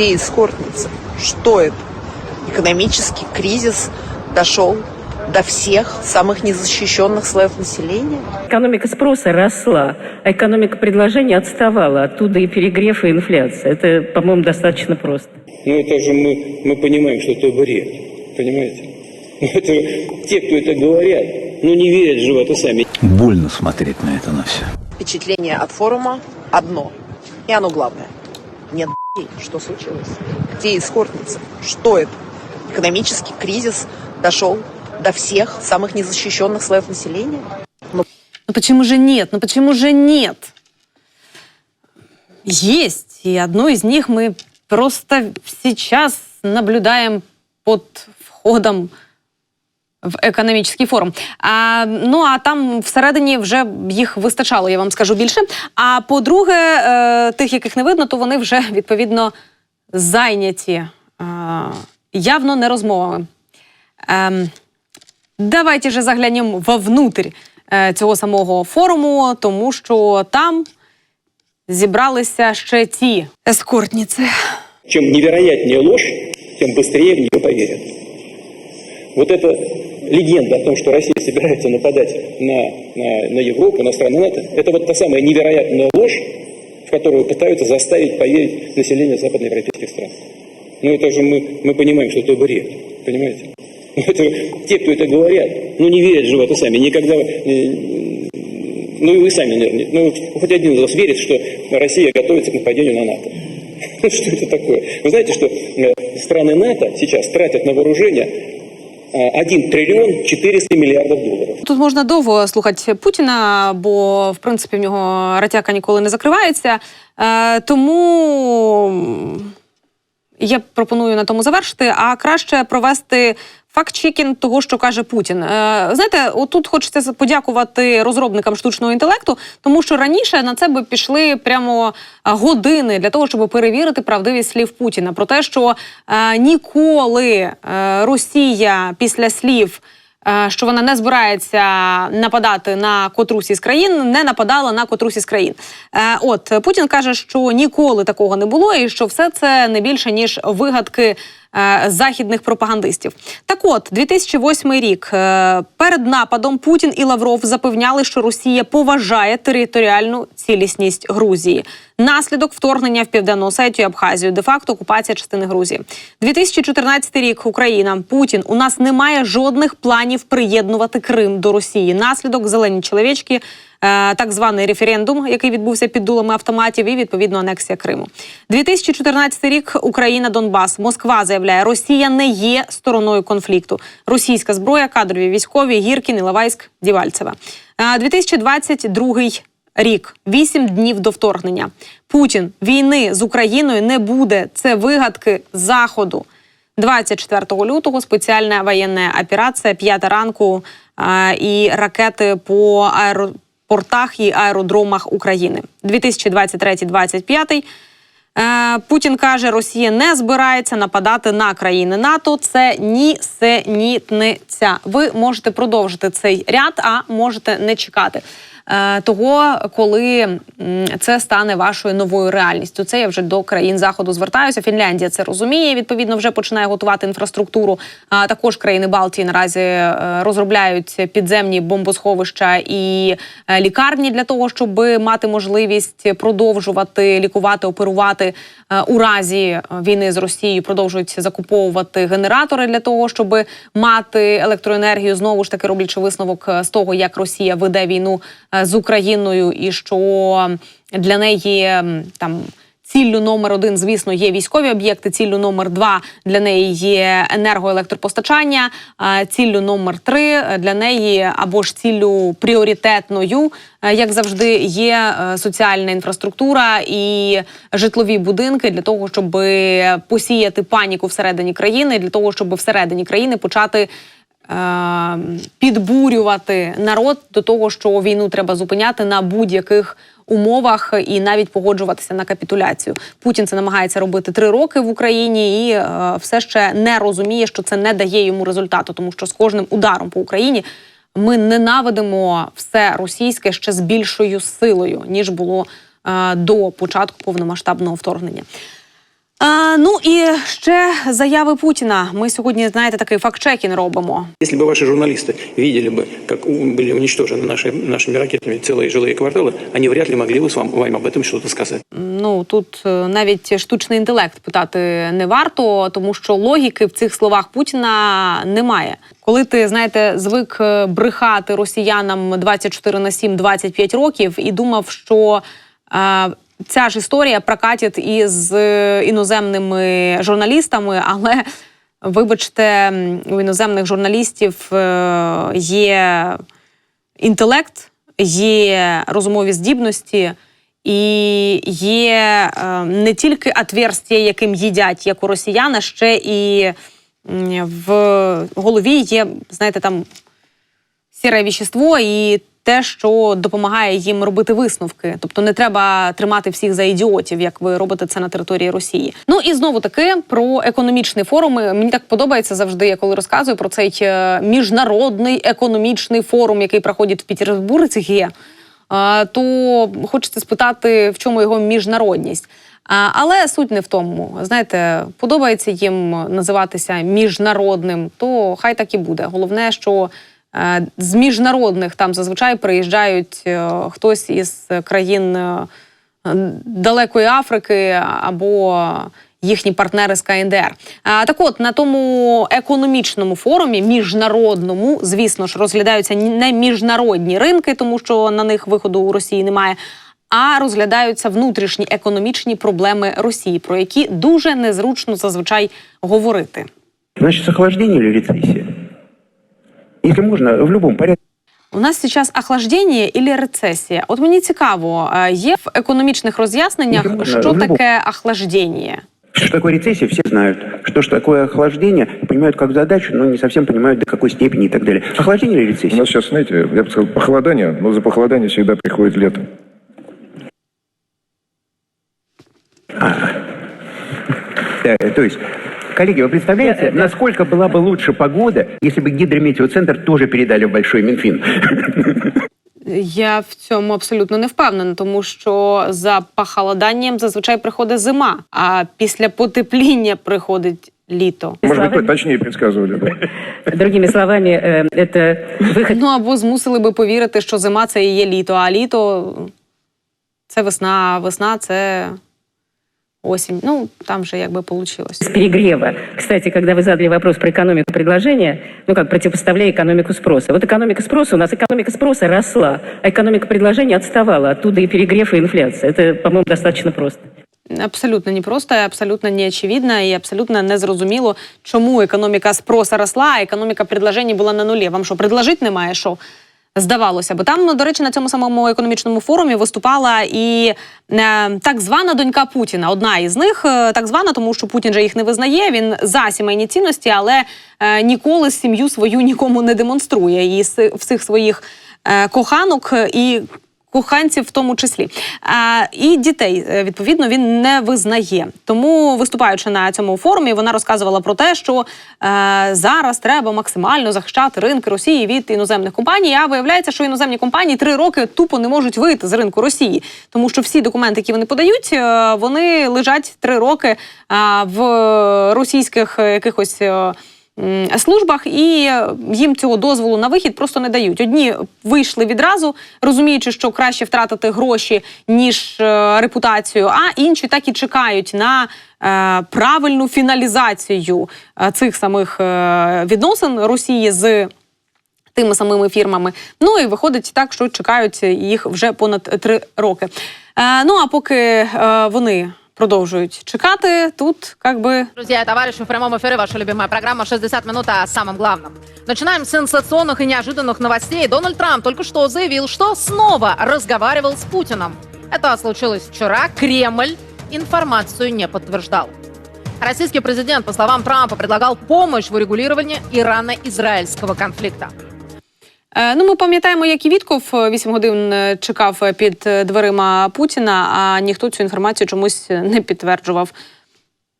Где эскортницы? Что это? Экономический кризис дошел до всех самых незащищенных слоев населения? Экономика спроса росла, а экономика предложения отставала. Оттуда и перегрев, и инфляция. Это, по-моему, достаточно просто. Ну это же мы, мы понимаем, что это бред. Понимаете? Ну, это те, кто это говорят, ну не верят же в это сами. Больно смотреть на это на все. Впечатление от форума одно. И оно главное. Нет. Что случилось? Где эскортницы? Что это? Экономический кризис дошел до всех самых незащищенных слоев населения? Ну почему же нет? Ну почему же нет? Есть. И одну из них мы просто сейчас наблюдаем под входом в економічний форум. А, ну а там всередині вже їх вистачало, я вам скажу більше. А по-друге, е, тих, яких не видно, то вони вже відповідно зайняті е, явно не розмовами. Ем, Давайте же заглянемо вовнутрь е, цього самого форуму, тому що там зібралися ще ті ескортниці. Чем невероятнее ложь, тем быстрее в нее поверят. Вот эта легенда о том, что Россия собирается нападать на, на, на Европу, на страны НАТО, это вот та самая невероятная ложь, в которую пытаются заставить поверить население западноевропейских стран. Ну это же мы, мы понимаем, что это бред. Понимаете? Ну, это те, кто это говорят, ну не верят же в это сами. Никогда... э, Ну и вы сами, наверное, ну хоть один из вас верит, что Россия готовится к нападению на НАТО. Что это такое? Вы знаете, что э, страны НАТО сейчас тратят на вооружение 1 трильйон 400 мільярдів доларів. Тут можна довго слухати Путіна, бо в принципі в нього ратяка ніколи не закривається. Е, тому я пропоную на тому завершити, а краще провести факт-чекінг того, що каже Путін. Е, знаєте, отут хочеться подякувати розробникам штучного інтелекту, тому що раніше на це би пішли прямо е, години для того, щоб перевірити правдивість слів Путіна про те, що е, ніколи е, Росія після слів. е, Що вона не збирається нападати на котрусь із країн, не нападала на котрусь із країн. Е, От Путін каже, що ніколи такого не було, і що все це не більше ніж вигадки західних пропагандистів. Так от, 2008 рік е, перед нападом Путін і Лавров запевняли, що Росія поважає територіальну цілісність Грузії. Наслідок вторгнення в Південну Осетію, і Абхазію, де-факто окупація частини Грузії. 2014 рік Україна Путін. У нас немає жодних планів приєднувати Крим до Росії. Наслідок зелені чоловічки, е, так званий референдум, який відбувся під дулами автоматів, і відповідно анексія Криму. 2014 рік Україна, Донбас. Москва заявляє, Росія не є стороною конфлікту. Російська зброя, кадрові військові, Гіркін, Іловайськ, Дівальцева. Е, 2022 рік, вісім днів до вторгнення. Путін війни з Україною не буде. Це вигадки заходу. 24 лютого спеціальна воєнна операція, п'ята ранку а, і ракети по аеропортах і аеродромах України. 2023-2025 Е, Путін каже, Росія не збирається нападати на країни НАТО. Це ні нісенітниця. Ви можете продовжити цей ряд, а можете не чекати. Е, Того, коли це стане вашою новою реальністю, це я вже до країн заходу звертаюся. Фінляндія це розуміє. Відповідно, вже починає готувати інфраструктуру. А також країни Балтії наразі е, розробляють підземні бомбосховища і е, лікарні для того, щоб мати можливість продовжувати лікувати, оперувати у разі війни з Росією. Продовжують закуповувати генератори для того, щоб мати електроенергію. Знову ж таки роблячи висновок з того, як Росія веде війну з Україною, і що для неї там. Ціллю номер один, звісно, є військові об'єкти. Ціллю номер два для неї є енергоелектропостачання. Ціллю номер три для неї або ж ціллю пріоритетною, е, як завжди, є е, соціальна інфраструктура і житлові будинки для того, щоб посіяти паніку всередині країни, для того, щоб всередині країни почати підбурювати народ до того, що війну треба зупиняти на будь-яких умовах і навіть погоджуватися на капітуляцію. Путін це намагається робити три роки в Україні і е, все ще не розуміє, що це не дає йому результату, тому що з кожним ударом по Україні ми ненавидимо все російське ще з більшою силою ніж було е, до початку повномасштабного вторгнення. А, ну і ще заяви Путіна. Ми сьогодні, знаєте, такий факт-чекін робимо. Если бы ваши журналисты видели бы, как у- были уничтожены наши, нашими ракетами целые жилые кварталы, они вряд ли могли бы с вам, вам об этом что-то сказать. Ну тут е, навіть штучний інтелект питати не варто, тому що логіки в цих словах Путіна немає. Коли ти знаєте, звик е, брехати росіянам 24 на 7, 25 років і думав, що е, ця ж історія прокатить із е, іноземними журналістами, але вибачте, у іноземних журналістів е, є інтелект, є розумові здібності. І є е, не тільки отверстя, яким їдять, як у росіян, а ще і в голові є, знаєте, там сіре віщество і те, що допомагає їм робити висновки. Тобто не треба тримати всіх за ідіотів, як ви робите це на території Росії. Ну і знову таки про економічний форум. Мені так подобається завжди, я коли розказую про цей е, міжнародний економічний форум, який проходить в Петербурзі. А, то хочеться спитати, в чому його міжнародність. Але суть не в тому. Знаєте, подобається їм називатися міжнародним, то хай так і буде. Головне, що е, з міжнародних там зазвичай приїжджають е, хтось із країн е, далекої Африки або їхні партнери з КНДР. А, так от на тому економічному форумі, міжнародному, звісно ж, розглядаються не міжнародні ринки, тому що на них виходу у Росії немає. А розглядаються внутрішні економічні проблеми Росії, про які дуже незручно зазвичай говорити. Значит, охлаждение или рецессия? Если можно, в любом порядке. У нас зараз охлаждення і рецесія. От мені цікаво, е, є в економічних роз'ясненнях, Ну, що любов. таке охлаждення? Что такое рецессия, все знают. Что ж такое охлаждение, понимают как задачу, но не совсем понимают до какой степени и так далее. Охлаждение или У рецессия? нас сейчас, знаете, я бы сказал, похолодание, но за похолодание всегда приходит лето. Да, э, то есть, коллеги, вы представляете, насколько была бы лучше погода, если бы гидрометеоцентр тоже передали в Большой Минфин? Я в цьому абсолютно не впевнена, тому що за похолоданням зазвичай приходить зима, а після потепління приходить літо. Может быть, Словами- вы точнее предсказывали. Да? Другими словами, э, это выход Ну або змусили би повірити, що зима це і є літо, а літо це весна, а весна це осінь. Ну там же якби вийшло. с перегрева. Кстати, когда вы задали вопрос про экономику предложения, ну как противопоставляя экономику спроса. Вот экономика спроса, у нас экономика спроса росла, а экономика предложения отставала. Оттуда и перегрев, и инфляция. Это, по-моему, достаточно просто. Абсолютно непросто, абсолютно неочевидно і абсолютно незрозуміло, чому економіка спроса росла, а економіка предложень була на нулі. Вам що, предложить немає що? Здавалося бо там, до речі, на цьому самому економічному форумі виступала і е, так звана донька Путіна. Одна із них е, так звана, тому що Путін же їх не визнає. Він за сімейні цінності, але е, ніколи сім'ю свою нікому не демонструє. І всіх своїх е, коханок і коханців в тому числі. А, і дітей, е, відповідно, він не визнає. Тому, виступаючи на цьому форумі, вона розказувала про те, що е, зараз треба максимально захищати ринки Росії від іноземних компаній. А виявляється, що іноземні компанії три роки тупо не можуть вийти з ринку Росії, тому що всі документи, які вони подають, е, вони лежать три роки е, в російських якихось. Службах, і їм цього дозволу на вихід просто не дають. Одні вийшли відразу, розуміючи, що краще втратити гроші ніж е, репутацію, а інші так і чекають на е, правильну фіналізацію е, цих самих відносин Росії з. Тими самими фірмами. Ну і виходить так, що чекають їх вже понад три роки. Ну а поки вони продовжують чекати, тут як би Друзья и товарищи, в прямом эфире ваша любимая программа «60 минут» о самом главном. Начинаем с сенсационных и неожиданных новостей. Дональд Трамп только что заявил, что снова разговаривал с Путиным. Это случилось вчера. Кремль информацию не подтверждал. Российский президент, по словам Трампа, предлагал помощь в урегулировании Ирано-израильского конфликта. Е, Ну, ми пам'ятаємо, як і Вітков 8 годин е, чекав е, під е, дверима Путіна, а ніхто цю інформацію чомусь не підтверджував.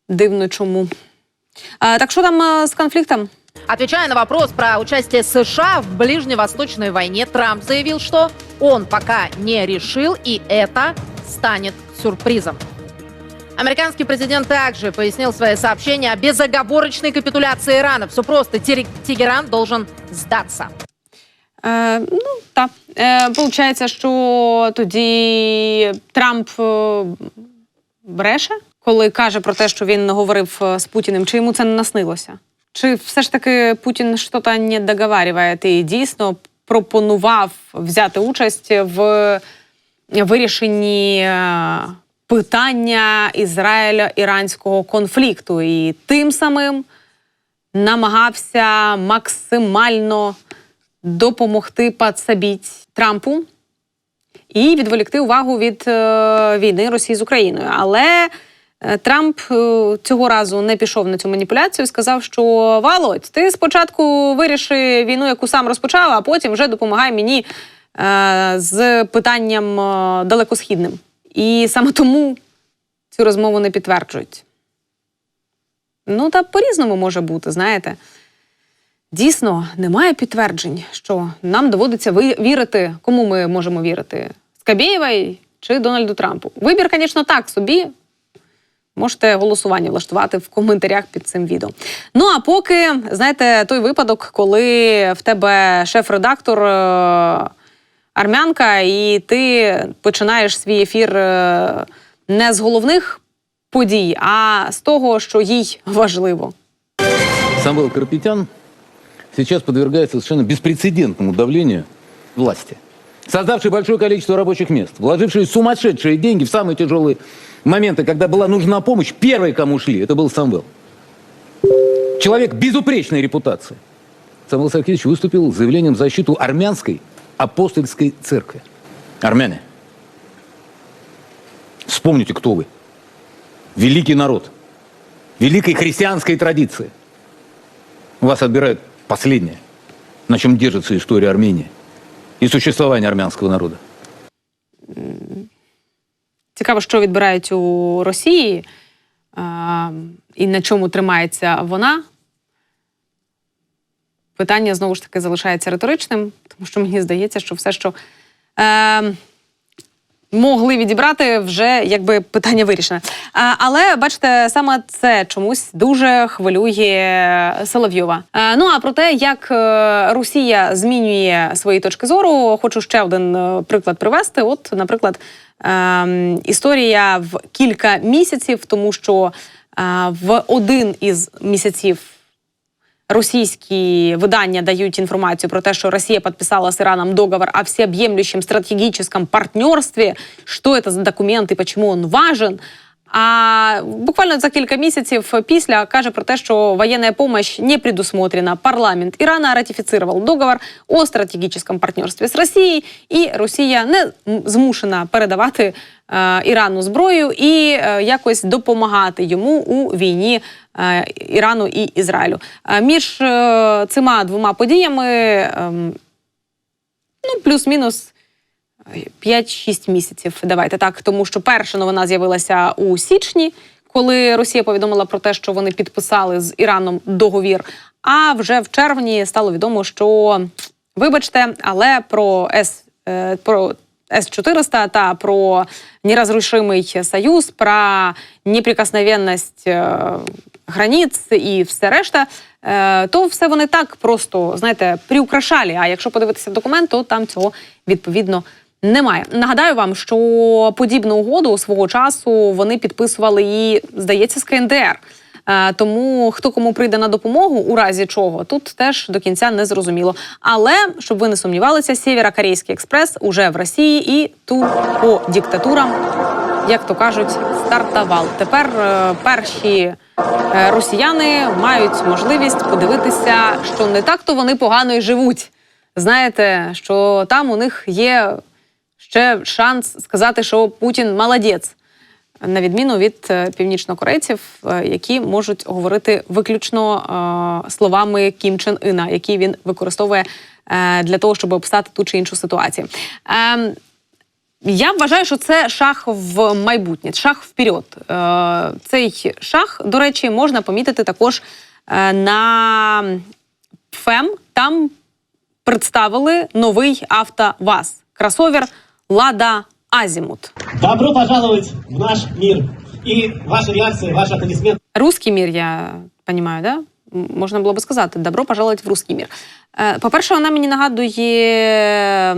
Дивно чому. Е, Так що там е, з конфліктом? Отвечая на вопрос про участие США в ближневосточной войне, Трамп заявил, что он пока не решил, и это станет сюрпризом. Американский президент также пояснил свои сообщения о безоговорочной капитуляции Ирана. Все просто. Тери- Тегеран должен сдаться. Е, ну, так. Е, получається, що тоді Трамп е, бреше, коли каже про те, що він говорив з Путіним, чи йому це не наснилося? Чи все ж таки Путін щось не договарює і дійсно пропонував взяти участь в вирішенні питання Ізраїля-іранського конфлікту і тим самим намагався максимально допомогти підсобити Трампу і відволікти увагу від е, війни Росії з Україною. Але е, Трамп е, цього разу не пішов на цю маніпуляцію. Сказав, що Володь, ти спочатку виріши війну, яку сам розпочав, а потім вже допомагай мені з питанням далекосхідним. І саме тому цю розмову не підтверджують. Ну, та по-різному може бути, знаєте. Дійсно, немає підтверджень, що нам доводиться вірити, кому ми можемо вірити: Скабєєвій чи Дональду Трампу. Вибір, звісно, так собі. Можете голосування влаштувати в коментарях під цим відео. Ну а поки, знаєте, той випадок, коли в тебе шеф-редактор е, армянка, і ти починаєш свій ефір е, не з головних подій, а з того, що їй важливо. Самвел Карпетян сейчас подвергается совершенно беспрецедентному давлению власти, создавший большое количество рабочих мест, вложивший сумасшедшие деньги в самые тяжелые моменты, когда была нужна помощь, первый, кому шли, это был Самвел. Человек безупречной репутации. Самвел Саркисович выступил с заявлением в защиту армянской апостольской церкви. Армяне, вспомните, кто вы. Великий народ, великой христианской традиции. Вас отбирают последнее, на чем держится история Армении и существование армянского народа. Цікаво, що відбирають у Росії і на чому тримається вона. Питання знову ж таки залишається риторичним, тому що мені здається, що все, що е, могли відібрати, вже якби питання вирішене. А, але бачите, саме це чомусь дуже хвилює Соловйова. Е, ну а про те, як е, Росія змінює свої точки зору, хочу ще один е, приклад привести. От, наприклад, е, історія в кілька місяців, тому що е, в один із місяців Російські видання дають інформацію про те, що Росія підписала з Іраном договор о всеобъемлющем стратегічному партнерстві. Що це за документ і чому він важен? А буквально за кілька місяців після каже про те, що воєнна допомога не предусмотрена. Парламент Ірана ратифицировал договор о стратегическом партнерстві з Росією, і Росія не змушена передавати е, Ірану зброю і е, якось допомагати йому у війні е, Ірану і Ізраїлю. Е, між е, цими двома подіями ем, ну, плюс-мінус 5-6 місяців. Давайте так, тому що перша новина з'явилася у січні, коли Росія повідомила про те, що вони підписали з Іраном договір. А вже в червні стало відомо, що вибачте, але про С е, про С-400 та про неразрушимий союз, про неприкосновенність е, границь і все решта, е, то все вони так просто, знаєте, приукрашали. А якщо подивитися документ, то там цього відповідно немає. Нагадаю вам, що подібну угоду свого часу вони підписували і, здається, з КНДР. Е, Тому хто кому прийде на допомогу, у разі чого, тут теж до кінця не зрозуміло. Але щоб ви не сумнівалися, Сєвєрокорейський експрес уже в Росії і ту по диктатурам, як то кажуть, стартував. Тепер е, перші е, росіяни мають можливість подивитися, що не так то вони погано й живуть. Знаєте, що там у них є ще шанс сказати, що Путін молодець на відміну від е, північнокорейців, е, які можуть говорити виключно е, словами Кім Чен Іна, які він використовує для того, щоб описати ту чи іншу ситуацію. Ем, я вважаю, що це шах в майбутнє, шах вперед. Цей шах, до речі, можна помітити також на ФЕМ. Там представили новий АвтоВАЗ кросовер Лада Азімут. Добро пожаловать в наш мир. И ваша реакция, ваш аплодисмент Русский мір, я понимаю, да? Можна було би сказати, добро пожаловать в русский мір. Е, По-перше, вона мені нагадує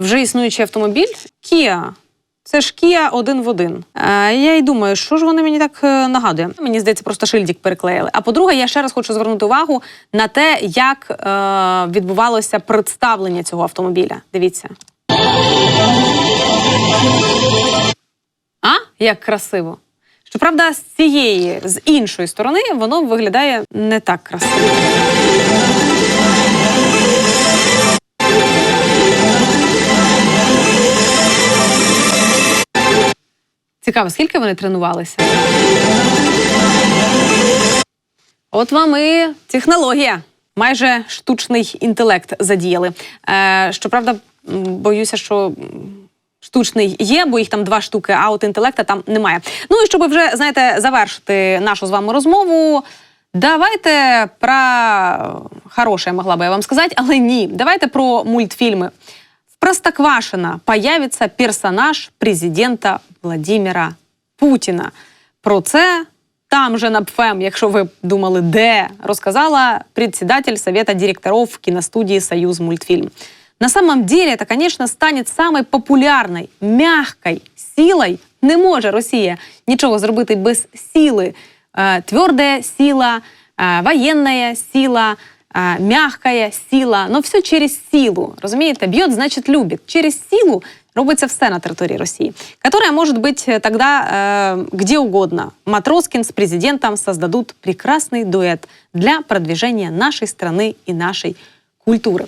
вже існуючий автомобіль Kia. Це ж Kia один в один. Е, Я й думаю, що ж вони мені так е, нагадує. Мені здається, просто шильдик переклеїли. А по-друге, я ще раз хочу звернути увагу на те, як е, відбувалося представлення цього автомобіля. Дивіться. А? Як красиво. Щоправда, з цієї, з іншої сторони, воно виглядає не так красиво. Цікаво, скільки вони тренувалися? От вам і технологія. Майже штучний інтелект задіяли. Е, щоправда, боюся, що штучний є, бо їх там два штуки, а от інтелекта там немає. Ну і щоб вже знаєте, завершити нашу з вами розмову. Давайте про хороше могла би я вам сказати, але ні. Давайте про мультфільми. В Простоквашино появится персонаж президента Владимира Путіна. Про це там же на ПФМ, якщо ви думали, де, розказала председатель Совета директоров киностудии «Союз мультфильм». На самом деле это, конечно, станет самой популярной, мягкой силой. Не може Росія нічого зробити без сили. Е, Твердая сила, е, военная сила, э, мягкая сила, но все через силу. Розумієте, б'є, значить любить. Через силу робиться все на території Росії, которая может быть э, тогда э, где угодно. Матроскин с президентом создадут прекрасный дуэт для продвижения нашей страны и нашей культури.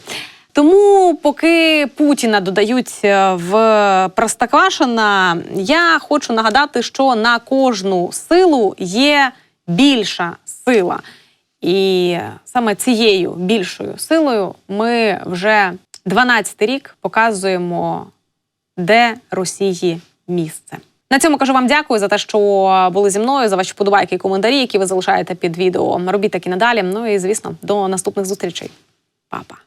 Тому, поки Путіна додають е, в Простоквашино, я хочу нагадати, що на кожну силу є більша сила. І саме цією більшою силою ми вже 12 рік показуємо, де Росії місце. На цьому кажу вам дякую за те, що були зі мною, за ваші вподобайки і коментарі, які ви залишаєте під відео. Робіть так і надалі. Ну і звісно, до наступних зустрічей. Па-па.